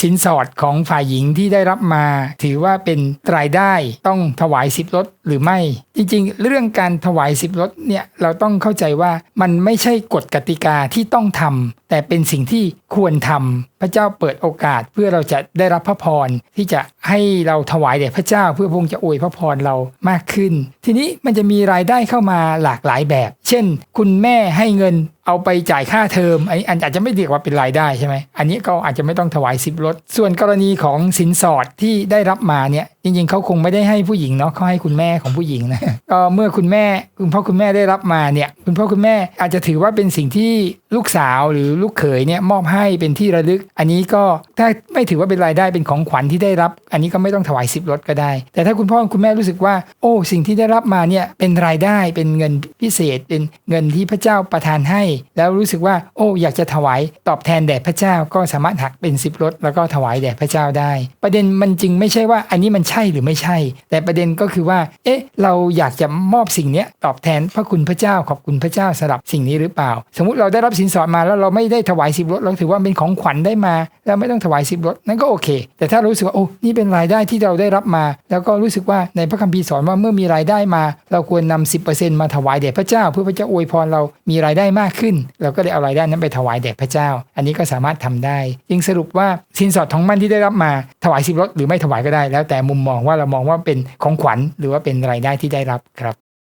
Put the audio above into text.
สินสอดของฝ่ายหญิงที่ได้รับมา ถือว่าเป็นรายได้ต้องถวายสิบลดหรือไม่ จริงๆ เรื่องการถวายสิบลดเนี่ยเราต้องเข้าใจว่ามันไม่ใช่กฎกติกาที่ต้องทำแต่เป็นสิ่งที่ควรทำพระเจ้าเปิดโอกาสเพื่อเราจะได้รับพระพรที่จะให้เราถวายแด่พระเจ้า เพื่อพงค์จะอวยพระพรเรามากขึ้น ทีนี้มันจะมีรายได้เข้ามาหลากหลายแบบ เช่น คุณแม่ให้เงินเอาไปจ่ายค่าเทอมอันนี้อาจจะไม่เรียกว่าเป็นรายได้ใช่ไหมอันนี้ก็อาจจะไม่ต้องถวายสิบลดส่วนกรณีของสินสอดที่ได้รับมาเนี่ยจริงๆเขาคงไม่ได้ให้ผู้หญิงเนาะเขาให้คุณแม่ของผู้หญิงนะก็เมื่อคุณแม่คุณพ่อคุณแม่ได้รับมาเนี่ยคุณพ่อคุณแม่อาจจะถือว่าเป็นสิ่งที่ลูกสาวหรือลูกเขยเนี่ยมอบให้เป็นที่ระลึก อันนี้ก็ถ้าไม่ถือว่าเป็นรายได้เป็นของขวัญที่ได้รับ อันนี้ก็ไม่ต้องถวายสิบลดก็ได้ แต่ถ้าคุณพ่อคุณแม่รู้สึกว่า โอ้สิ่งที่ได้รับมาเนี่ยเป็นรายได้เป็นเงินพิเศษ เป็นเงินที่พระเจ้าประทานให้ แล้วรู้สึกว่า โอ้อยากจะถวายตอบแทนแด่พระเจ้าก็สามารถหักเป็นสิบลดแล้วก็ถวายแด่พระเจ้าได้ ประเด็นมันจึงไม่ใช่ว่าอันนี้มันใช่หรือไม่ใช่ แต่ประเด็นก็คือว่าเอ๊ะ เราอยากจะมอบสิ่งนี้ตอบแทนพระคุณพระเจ้าขอบคุณพระเจ้าสำหรับสิ่งนี้หรือเปล่า สมมติเราได้รับสินสอดมาแล้วเราไม่ได้ถวายสิบลดเราถือว่าเป็นของขวัญได้มา แล้วไม่ต้องถวายสิบลดนั่นก็โอเค แต่ถ้ารู้สึกว่าโอ้นี่เป็นรายได้ที่เราได้รับมา แล้วก็รู้สึกว่าในพระคัมภีร์สอนว่าเมื่อมีรายได้มา เราควรนำสิมาถวายแด่พระเจ้า เพื่อพระเจ้าอวยพรเรามีรายได้มากขึ้น เราก็เลยเอารายได้นั้นไปถวายแด่พระเจ้า อันนี้ก็สามารถทำได้จึงสรุปว่าสินสอดทองมั่นที่ได้รับมาถวายสิบลดหรือไม่ถวายก็ได้ แล้วแต่มุมมองว่าเรามองว่าเป็นของขวัญหรือว่าเป็นรายได้ที่ได้รับครับ